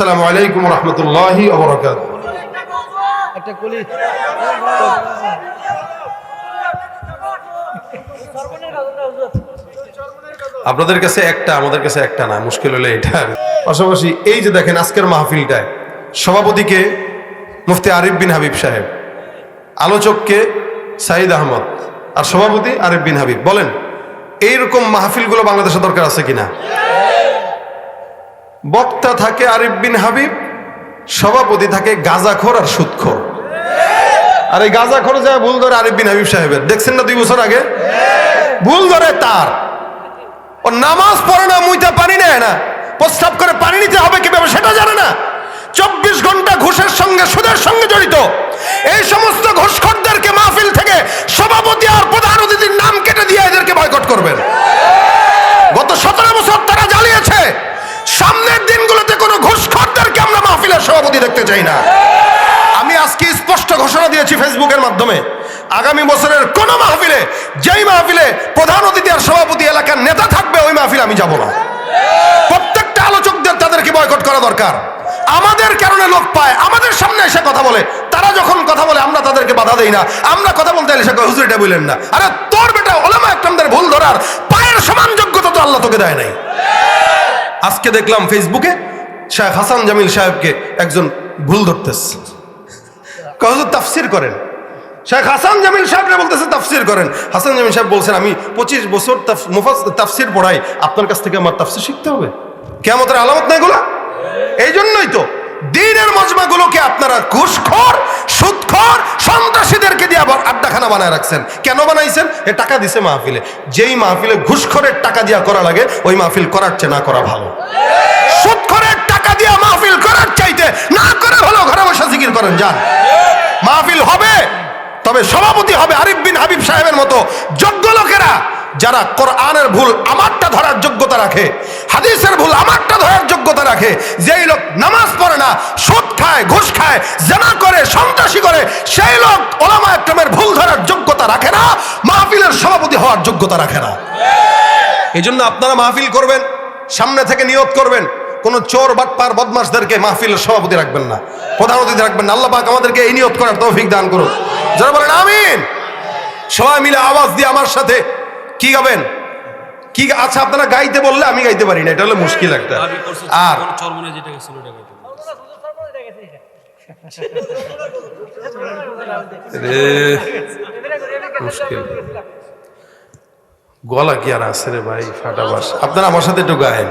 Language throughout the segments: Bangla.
আসসালামু আলাইকুম রহমতুল্লাহি ওবরাকাত একটা কলি। আপনাদের কাছে একটা আমাদের কাছে একটা না মুশকিল হলে এটা। পাশাপাশি এই যে দেখেন আজকের মাহফিলটায় সভাপতিকে মুফতি আরিফ বিন হাবিব সাহেব আলোচককে সাইদ আহমদ আর সভাপতি আরিফ বিন হাবিব। বলেন এইরকম মাহফিলগুলো বাংলাদেশে দরকার আছে কিনা? বক্তা থাকে আরিফ বিন হাবিব, সভাপতি থাকে গাজাখোর আর সুদখোর। আর এই গাজাখোর যায় ভুল ধরে আরিফ বিন হাবিব সাহেবের। দেখছেন না দুই বছর আগে? ভুল ধরে তার। ও নামাজ পড়ে না, মুইতে পানি নেয় না। প্রস্তাব করে পানি নিতে হবে কীভাবে সেটা জানে না। চব্বিশ ঘণ্টা ঘুষের সঙ্গে, সুদের সঙ্গে জড়িত। এই সমস্ত ঘুষখোরদেরকে মাহফিল থেকে সভাপতি আর প্রধান চাই না। আমি আজকে স্পষ্ট ঘোষণা দিয়েছি ফেসবুকের মাধ্যমে। আগামী বছরের কোন মাহফিলে, যেই মাহফিলে প্রধান অতিথি আর সভাপতি এলাকার নেতা থাকবে, ওই মাহফিলে আমি যাব না। প্রত্যেকটা আলোচকদের তাদেরকে বয়কট করা দরকার। আমাদের কারণে লোক পায়, আমাদের সামনে এসে কথা বলে। তারা যখন কথা বলে, আমরা তাদেরকে বাধা দেই না। আমরা কথা বলতে এলে সে হুজুর, এটা বললেন না। আরে, তোর বেটা ওলামা একরামদের ভুল ধরার পায়ের সমান যোগ্যতা তো আল্লাহ তোকে দেয় নাই। আজকে দেখলাম ফেসবুকে শেখ হাসান জামিল সাহেবকে একজন ভুল ধরতেছে। কহজুর তাফসির করেন। শেখ হাসান জামিল সাহেবরা বলতেছে তাফসির করেন। হাসান জামিল সাহেব বলছেন, আমি পঁচিশ বছর তাফ- তাফসির পড়াই, আপনার কাছ থেকে আমার তাফসির শিখতে হবে। কেমতের আলামত না এগুলা? এই জন্যই তো দিনের মজমাগুলোকে আপনারা ঘুষখোর, সুদখোর, সন্ত্রাসীদেরকে দিয়ে আবার আড্ডাখানা বানায় রাখছেন। কেন বানাইছেন? এ টাকা দিছে মাহফিলে। যেই মাহফিলে ঘুষখোরের টাকা দিয়া করা লাগে, ওই মাহফিল করার চেয়ে না করা ভালো। জিকির করেন, যান। মাহফিল হবে, তবে সভাপতি হবে আরিফ বিন হাবিব সাহেবের মতো যোগ্য লোকেরা যারা কোরআনের ভুল আমারটা ধরার যোগ্যতা রাখে, হাদিসের ভুল আমারটা ধরার যোগ্যতা রাখে, যেই লোক নামাজ পড়ে না, সুদ খায়, ঘুষ খায়, জানা করে, সন্ত্রাসী করে, সেই লোক ওলামা একরমের ভুল ধরার যোগ্যতা রাখে না, মাহফিলের সভাপতি হওয়ার যোগ্যতা রাখে না। এই জন্য আপনারা মাহফিল করবেন, সামনে থেকে নিয়োগ করবেন কোন চোর বাটপার বদমাসদেরকে মাহফিলের সভাপতি রাখবেন না। প্রধান অতিথি রাখবেন না। আল্লাহ পাক আমাদেরকে এই নিয়ত করার তৌফিক দান করুন। যারা বলেন আমিন! সবাই মিলে আওয়াজ দিয়ে আমার সাথে কি গাবেন? কি আচ্ছা আপনারা গাইতে বললে আমি গাইতে পারি না এটা হলো মুশকিল একটা। আর মুশকিল। গলা কি আর আছে রে ভাই ফাটা বাস। আপনারা আমার সাথে একটু গায়েন।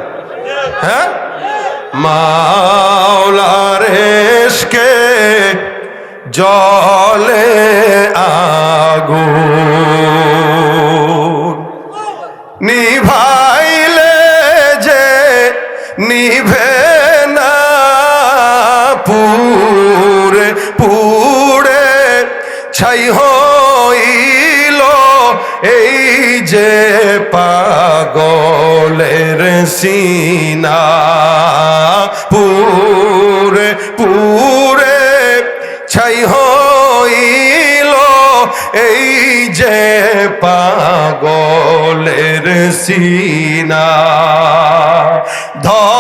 হ্যাঁ? মাওলার এসকে জলে আগুন। নিভাইলে যে নিভে না পুরে পুড়ে ছাই হইল এই যে পাগলের সিনা। পাগলের সিনা। ধরা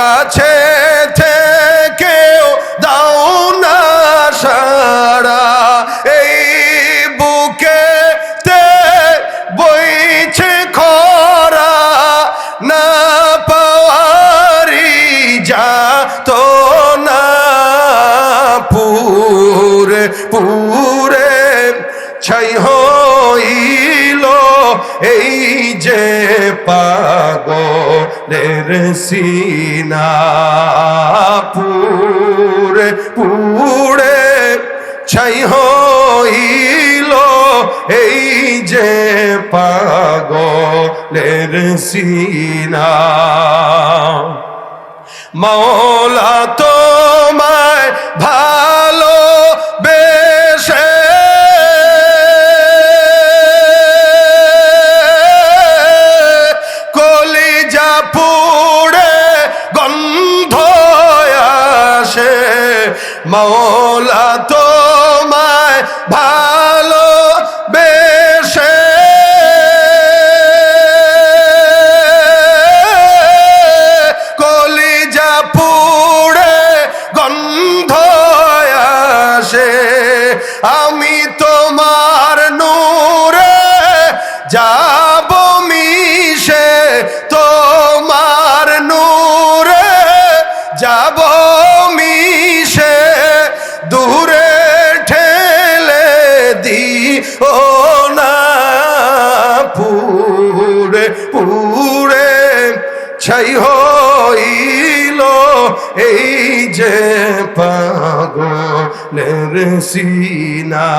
কাছে এই যে পাগলের সিনা পুরে পুরে ছাই হইল এই যে পাগলের সিনা। মৌলা তোমায় আমি তোমার নূরে যাব মিশে, তোমার নূরে যাব মিশে। দূরে ঠেলে দি ও না পুরে পুরে, ছাই হইল এই যে পাগলের সিনা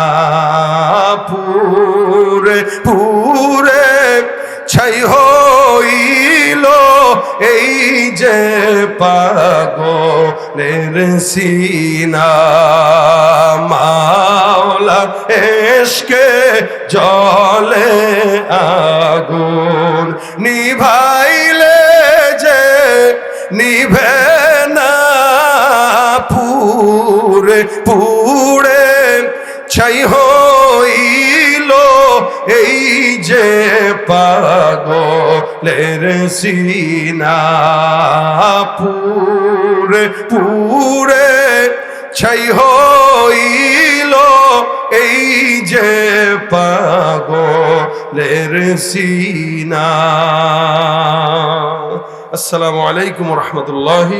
পুরে পুরে ছাই হইল এই যে পাগলের সিনা। মাওলা এসকে জলে আগুন যে পাগলের সিনা পুরে পুরে ছাই হইল এই যে পাগলের সিনা। আসসালামু আলাইকুম রহমতুল্লাহি